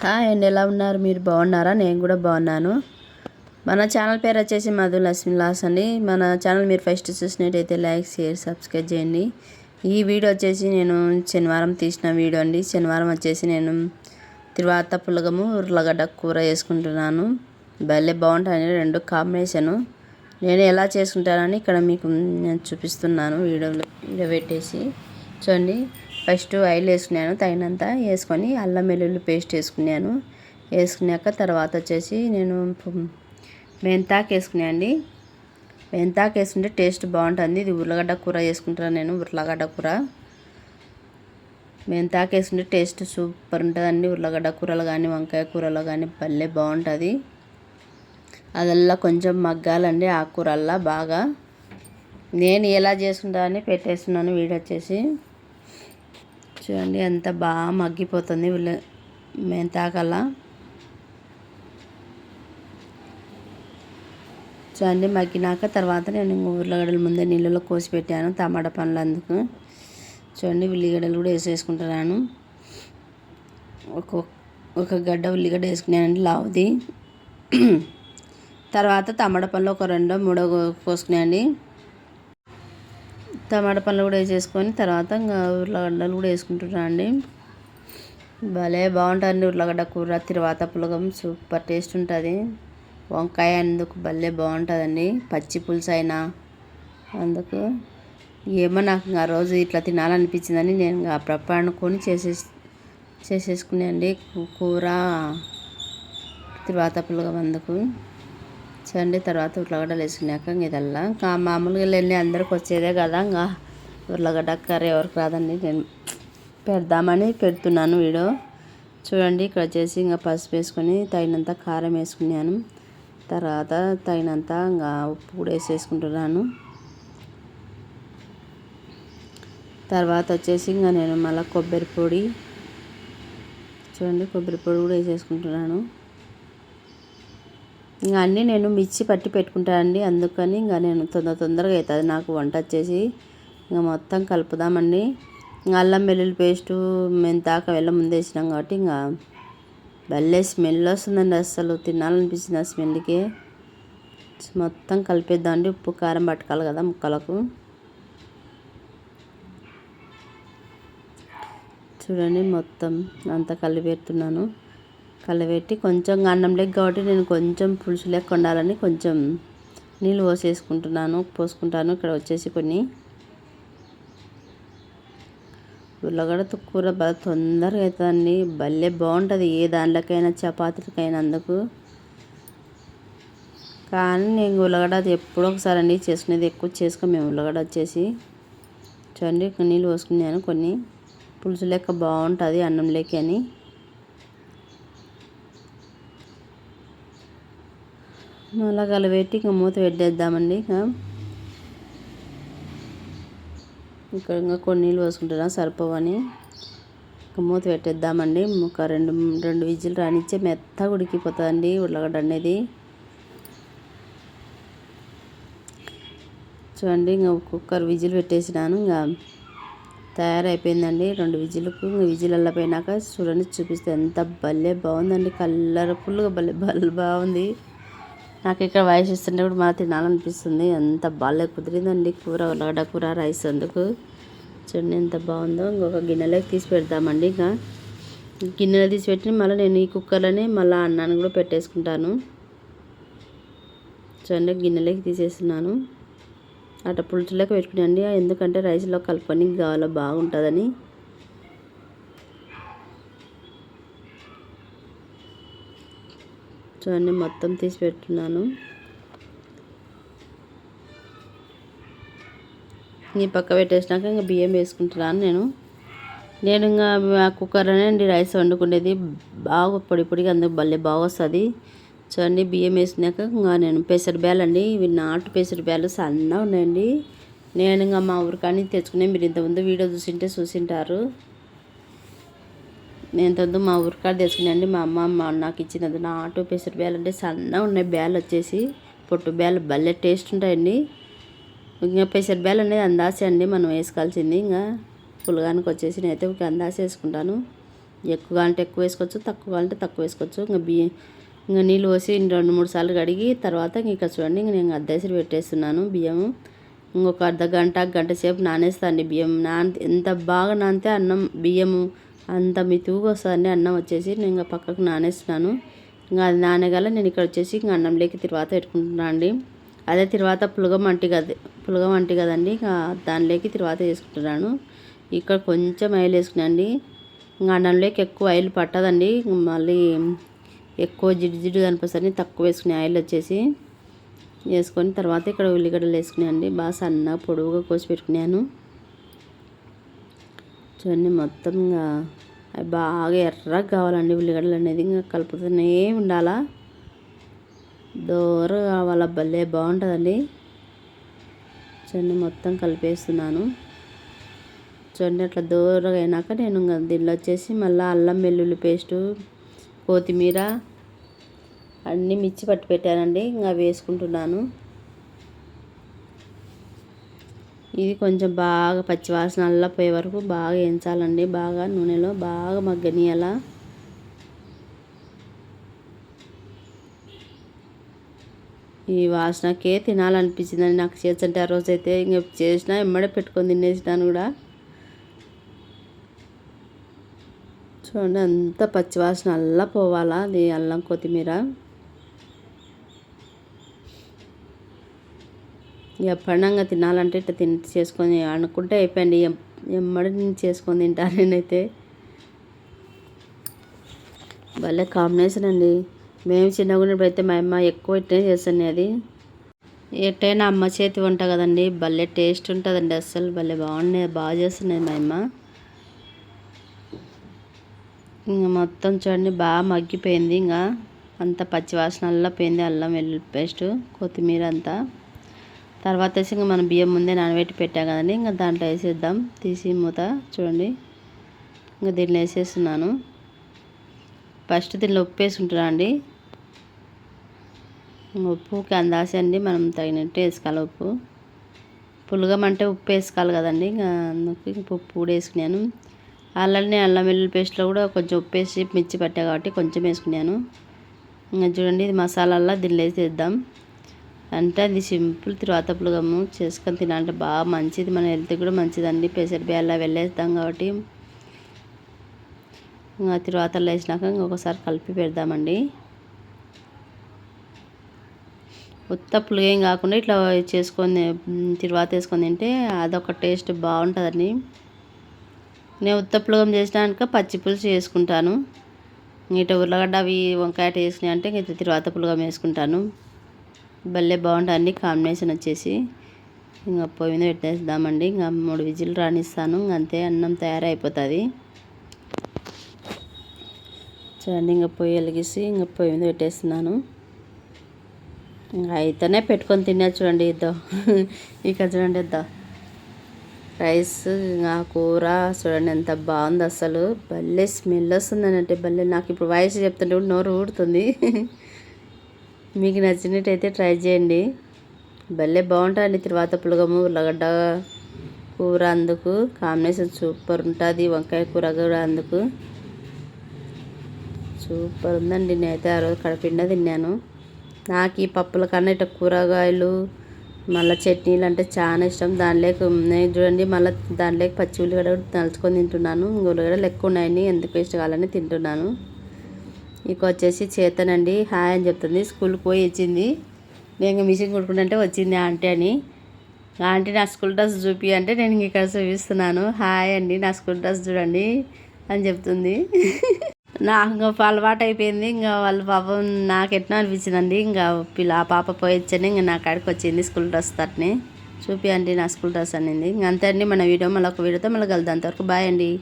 Hi అండి ఎలా ఉన్నారు? మీరు బాగున్నారా? నేను కూడా బాగున్నాను. మన ఛానల్ పేరు వచ్చేసి మధు లక్ష్మి లాస్ అండి. మన ఛానల్ మీరు ఫస్ట్ చూసినట్టయితే లైక్ షేర్ సబ్స్క్రైబ్ చేయండి. ఈ వీడియో వచ్చేసి నేను శనివారం తీసిన వీడియో అండి. శనివారం వచ్చేసి నేను తిరువాత పులగము ఉర్లగడ్డ కూర చేసుకుంటున్నాను భలే బాగుంటాయని రెండు కాంబినేషను. నేను ఎలా చేసుకుంటానని ఇక్కడ మీకు నేను చూపిస్తున్నాను వీడియోలో వీడియో పెట్టేసి. చూడండి. ఫస్ట్ ఆయిల్ వేసుకున్నాను తగినంత వేసుకొని అల్లం వెల్లుల్లి పేస్ట్ వేసుకున్నాను. వేసుకున్నాక తర్వాత వచ్చేసి నేను మెంతాకు వేసుకున్నాను అండి. మెంతాకు వేసుకుంటే టేస్ట్ బాగుంటుంది. ఇది ఉర్లగడ్డ కూర వేసుకుంటాను నేను? ఉర్లగడ్డ కూర. మెంతాకు వేసుకుంటే టేస్ట్ సూపర్ ఉంటుందండి. ఉర్లగడ్డ కూరలు కానీ వంకాయ కూరలో కానీ భలే బాగుంటుంది. అదల్లా కొంచెం మగ్గాలండి ఆకుకూరల్లా బాగా. నేను ఎలా చేసుకుంటానని పెట్టేస్తున్నాను వీడియో వచ్చేసి. చూడండి ఎంత బాగా మగ్గిపోతుంది ఉల్లి మెంతాకల్లా చూడండి మగ్గినాక తర్వాత నేను ఉర్లగడ్డలు ముందే నీళ్ళలో కోసి పెట్టాను టమాటా పండ్లు అందుకు. చూడండి ఉల్లిగడ్డలు కూడా వేసేసుకుంటున్నాను. ఒక ఒక గడ్డ ఉల్లిగడ్డ వేసుకున్నానండి లావుది. తర్వాత టమాటా పండ్లు ఒక రెండో మూడో కోసుకున్నాయండి టమాటా పండ్లు కూడా వేసేసుకొని తర్వాత ఇంకా ఉర్లగడ్డలు కూడా వేసుకుంటున్నాను అండి. భలే బాగుంటుంది ఉర్లగడ్డ కూర తిరువాత పులగం సూపర్ టేస్ట్ ఉంటుంది. వంకాయ అందుకు భలే బాగుంటుందండి. పచ్చి పులుసు అయినా అందుకు ఏమో నాకు ఆ రోజు ఇట్లా తినాలనిపించిందని నేను అప్పుడప్పుడు అనుకొని చేసేసి చేసేసుకునేయండి కూర తిరువాత పులగం అందుకు. చూడండి తర్వాత ఉర్లగడ్డలు వేసుకున్నాక ఇదల్లా. ఇంకా మామూలుగా వెళ్ళి అందరికి వచ్చేదే కదా. ఇంకా ఉర్లగడ్డ కర్రీ ఎవరికి రాదండి. నేను పెడదామని పెడుతున్నాను వీడియో. చూడండి ఇక్కడ వచ్చేసి ఇంకా పసుపు వేసుకొని తగినంత కారం వేసుకున్నాను. తర్వాత తగినంత ఇంకా ఉప్పు కూడా వేసేసుకుంటున్నాను. తర్వాత వచ్చేసి ఇంకా నేను మళ్ళీ కొబ్బరి పొడి చూడండి కొబ్బరి పొడి కూడా వేసేసుకుంటున్నాను. ఇంకా అన్నీ నేను మిర్చి పట్టి పెట్టుకుంటానండి అందుకని ఇంకా నేను తొందర తొందరగా అవుతుంది నాకు వంట వచ్చేసి ఇంకా మొత్తం కలుపుదామండి. ఇంకా అల్లం వెల్లుల్లి పేస్టు మెంతాక వెళ్ళ ముందేసినాం కాబట్టి ఇంకా భలే స్మెల్ వస్తుందండి అసలు తినాలనిపించింది ఆ స్మెల్కి. మొత్తం కలిపేద్దామండి ఉప్పు కారం పట్టుకోవాలి కదా ముక్కలకు. చూడండి మొత్తం అంతా కలిపెడుతున్నాను కలబెట్టి కొంచెం అన్నం లెక్క కాబట్టి నేను కొంచెం పులుసు లెక్క ఉండాలని కొంచెం నీళ్ళు పోసేసుకుంటున్నాను పోసుకుంటాను. ఇక్కడ వచ్చేసి కొన్ని ఉల్లగడ్డ కూర బాగా తొందరగా అవుతుందండి భలే బాగుంటుంది. ఏ దానిలోకైనా చపాతీలకైనా అందుకు. కానీ నేను ఉల్లగడ్డ ఎప్పుడో ఒకసారి అండి చేసుకునేది. ఎక్కువ చేసుకో మేము ఉల్లగడ్డ వచ్చేసి. చూడండి నీళ్ళు పోసుకున్నాను కొన్ని. పులుసు లెక్క బాగుంటుంది అన్నం లెక్క అని మళ్ళీ పెట్టి ఇంకా మూత పెట్టేద్దామండి ఇక్కడ ఇంకా కొన్ని నీళ్ళు పోసుకుంటున్నా సరిపోవని. ఇంకా మూత పెట్టేద్దామండి. ఒక రెండు రెండు విజిల్ రానిచ్చే మెత్తగా ఉడికిపోతుందండి ఉర్లగడ్డ అనేది. చూడండి ఇంకా కుక్కర్ విజిల్ పెట్టేసినాను. ఇంకా తయారైపోయిందండి రెండు విజిల్కు ఇంకా విజిల్ పోయినాక చూడండి చూపిస్తే ఎంత భలే బాగుందండి. కలర్ఫుల్గా భలే భలే బాగుంది. నాకు ఇక్కడ వాయిస్ ఇస్తుంటే కూడా మా తినాలనిపిస్తుంది. ఎంత బాగా కుదిరిందండి కూర ఉల్లగడ్డ కూర రైస్ అందుకు. చూడండి ఎంత బాగుందో. ఇంకొక గిన్నెలోకి తీసి పెడతామండి ఇంకా. గిన్నెలో తీసి పెట్టి మళ్ళీ నేను ఈ కుక్కర్లోనే మళ్ళీ అన్నాన్ని కూడా పెట్టేసుకుంటాను. చూడండి గిన్నెలోకి తీసేస్తున్నాను. అట్లా పులుచులోకి పెట్టుకున్నాండి. ఎందుకంటే రైస్లో కలుపుకొని కావాలో బాగుంటుందని. చూడండి మొత్తం తీసి పెట్టున్నాను ఈ పక్క పెట్టేసినాక ఇంకా బియ్యం వేసుకుంటున్నాను నేను. నేను ఇంకా కుక్కర్లోనే అండి రైస్ వండుకునేది. బాగా పొడి పొడిగా అందుకు భలే బాగా వస్తుంది. చూడండి బియ్యం వేసినాక ఇంకా నేను పెసర బ్యాలు అండి. ఇవి నాటు పెసర బ్యాలు సన్నగా ఉన్నాయండి. నేను ఇంకా మా ఊరికాని తెచ్చుకునే మీరు ఇంతకుముందు వీడియో చూసింటే చూసింటారు. నేను తొందర మా ఊరికాడ తెచ్చుకున్నాండి మా అమ్మ నాకు ఇచ్చినది నా ఆటో పెసర బ్యాలు అంటే సన్నగా ఉన్నాయి. బ్యాలు వచ్చేసి పొట్టు బ్యాలు భలే టేస్ట్ ఉంటాయండి. ఇంకా పెసర బ్యాలు అనేది అందాసే అండి. మనం వేసుకోవాల్సింది ఇంకా పులగానికి వచ్చేసి నేనైతే ఒక అందాస వేసుకుంటాను. ఎక్కువ అంటే ఎక్కువ వేసుకోవచ్చు తక్కువ అంటే తక్కువ వేసుకోవచ్చు. ఇంకా బియ్యం ఇంకా నీళ్ళు పోసి రెండు మూడు సార్లు కడిగి తర్వాత ఇంక చూడండి ఇంక నేను అద్దెసరి పెట్టేస్తున్నాను బియ్యము. ఇంకొక అర్ధ గంట గంట సేపు నానేస్తాను బియ్యం. నాన్ ఎంత బాగా నానితే అన్నం బియ్యము అంత మితువుగా వస్తుందండి అన్నం వచ్చేసి నేను ఇంకా పక్కకు నానేస్తున్నాను. ఇంకా అది నానగల నేను ఇక్కడ వచ్చేసి ఇంకా అన్నంలోకి తర్వాత పెట్టుకుంటున్నాను అండి. అదే తర్వాత పులగం అంటి కదా పులగం అంటి కదండి. ఇంకా దానిలోకి తర్వాత వేసుకుంటున్నాను ఇక్కడ కొంచెం ఆయిల్ వేసుకున్నాండి ఇంకా అన్నంలోకి ఎక్కువ ఆయిల్ పట్టదండి. మళ్ళీ ఎక్కువ జిడ్డు జిడ్డు కనిపిస్తుంది. తక్కువ వేసుకునే ఆయిల్ వచ్చేసి వేసుకొని తర్వాత ఇక్కడ ఉల్లిగడ్డలు వేసుకున్నాయండి బాగా సన్నగా పొడవుగా కోసి పెట్టుకున్నాను. చూడండి మొత్తం ఇంకా అవి బాగా ఎర్రగా కావాలండి ఉల్లిగడ్డలు అనేది ఇంకా కలుపుతూనే ఉండాలా. దూరం కావాలా భలే బాగుంటుందండి. చూడండి మొత్తం కలిపేస్తున్నాను. చూడండి అట్లా దూరగా అయినాక నేను ఇంకా దీనిలో వచ్చేసి మళ్ళీ అల్లం వెల్లుల్లి పేస్టు కొత్తిమీర అన్నీ మిర్చి పట్టి పెట్టానండి. ఇంకా వేసుకుంటున్నాను. ఇది కొంచెం బాగా పచ్చివాసన అల్లపోయే వరకు బాగా వేయించాలండి బాగా నూనెలో బాగా మగ్గనియాల ఈ వాసనకే తినాలనిపించిందని నాకు చేసంటే ఆ రోజు అయితే ఇంక చేసినా ఎమ్మడే పెట్టుకొని తినేసినాను కూడా. చూడండి అంత పచ్చివాసన అల్లా పోవాలా. అది అల్లం కొత్తిమీర. ఎప్పుడన్నా తినాలంటే ఇట్లా తిని చేసుకొని అనుకుంటే అయిపోయింది. ఎమ్మడి నేను చేసుకొని తింటాను నేనైతే. భలే కాంబినేషన్ అండి. మేము చిన్నగా అయితే మా అమ్మ ఎక్కువ ఇట్టే చేస్తాను అది. ఎట్టైనా అమ్మ చేతి వంట కదండి భలే టేస్ట్ ఉంటుందండి అస్సలు. భలే బాగున్నాయి బాగా చేస్తున్నాయి మా అమ్మ. ఇంకా మొత్తం చూడండి బాగా మగ్గిపోయింది. ఇంకా అంత పచ్చివాసన పోయింది అల్లం వెల్లుల్లి పేస్ట్ కొత్తిమీర అంతా. తర్వాత వచ్చి ఇంకా మనం బియ్యం ముందే నానబెట్టి పెట్టాం కదండి. ఇంకా దాంట్లో వేసేద్దాం. తీసి మూత చూడండి. ఇంకా దీనిలో వేసేస్తున్నాను. ఫస్ట్ దీనిలో ఉప్పు వేసుకుంటున్నా అండి. ఉప్పుకి అందాసి అండి మనం తగినట్టు వేసుకోవాలి ఉప్పు. పులగం అంటే ఉప్పు వేసుకోవాలి కదండి. ఇంకా అందుకు ఉప్పు కూడా వేసుకున్నాను. అలానే అల్లం వెల్లుల్లి పేస్ట్లో కూడా కొంచెం ఉప్పు వేసి మిర్చి పట్టా కాబట్టి కొంచెం వేసుకున్నాను. ఇంకా చూడండి ఇది మసాలాల్లో దీనిలో వేసేద్దాం. అంటే అది సింపుల్ తిరువాత పులగము చేసుకొని తినాలంటే బాగా మంచిది. మన హెల్త్ కూడా మంచిదండి. పెసర బియ్యాల వెళ్ళేస్తాం కాబట్టి. ఇంకా తిరువాతలు వేసినాక ఇంకొకసారి కలిపి పెడదామండి. ఉత్త పులిగేం కాకుండా ఇట్లా చేసుకొని తిరువాత వేసుకొని తింటే అదొక టేస్ట్ బాగుంటుందండి. నేను ఉత్త పులగం చేసినాక పచ్చి పులుసు చేసుకుంటాను. ఇటు ఉర్లగడ్డ అవి వంకాయ వేసినాయి అంటే ఇంక తిరువాత పులగం వేసుకుంటాను. భలే బాగుంటుంది కాంబినేషన్ వచ్చేసి. ఇంకా పొయ్యి మీద పెట్టేద్దామండి. ఇంకా మూడు విజిల్ రానిస్తాను. అంతే అన్నం తయారైపోతుంది. చూడండి ఇంకా పొయ్యి వెలిగిసి ఇంకా పొయ్యి మీద పెట్టేస్తున్నాను. ఇంకా అయితేనే పెట్టుకొని తిన్నా చూడండి ఇద్దా. ఇక చూడండి ఇద్దాం. రైస్ ఆ కూర చూడండి ఎంత బాగుంది అసలు. భలే స్మెల్ వస్తుంది అంటే భలే. నాకు ఇప్పుడు వాయిస్ చెప్తుంటే నోరు ఊడుతుంది మీకు నచ్చినట్టయితే ట్రై చేయండి. భలే బాగుంటుంది తర్వాత పులగము ఉల్లగడ్డ కూర అందుకు. కాంబినేషన్ సూపర్ ఉంటుంది వంకాయ కూర కూడా అందుకు. సూపర్ ఉందండి నేనైతే ఆ రోజు కడపిండ తిన్నాను. నాకు ఈ పప్పుల కన్నా ఇట్లా కూరగాయలు మళ్ళీ చట్నీలు అంటే చాలా ఇష్టం. దానిలోకి నేను చూడండి మళ్ళీ దానిలోకి పచ్చి ఉల్లిగడ్డ తలుచుకొని తింటున్నాను. ఉల్లిగడ్డలు ఎక్కువ ఉన్నాయని ఎందుకు వేస్ట్ కావాలని తింటున్నాను. ఇక వచ్చేసి చేతనండి. హాయ్ అని చెప్తుంది. స్కూల్కి పోయి వచ్చింది. నేను మిషన్ కొట్టుకుంటుంటే వచ్చింది ఆంటీ అని. ఆంటీ నా స్కూల్ డ్రెస్ చూపి అంటే నేను ఇక్కడ చూపిస్తున్నాను. హాయ్ అండి నా స్కూల్ డ్రెస్ చూడండి అని చెప్తుంది. నాకు ఇంకా అలవాటు అయిపోయింది. ఇంకా వాళ్ళ పాపం నాకు ఎట్లా అనిపించిందండి. ఇంకా పిల్ల ఆ పాప పోయొచ్చని ఇంకా నా కాడికి వచ్చింది స్కూల్ డ్రెస్ తట్ని. చూపి అండి నా స్కూల్ డ్రెస్ అనింది. ఇంక అంతే అండి. మన వీడియో మళ్ళీ ఒక వీడియోతో మళ్ళీ కలుద్దాం. అంతవరకు బాయ్ అండి.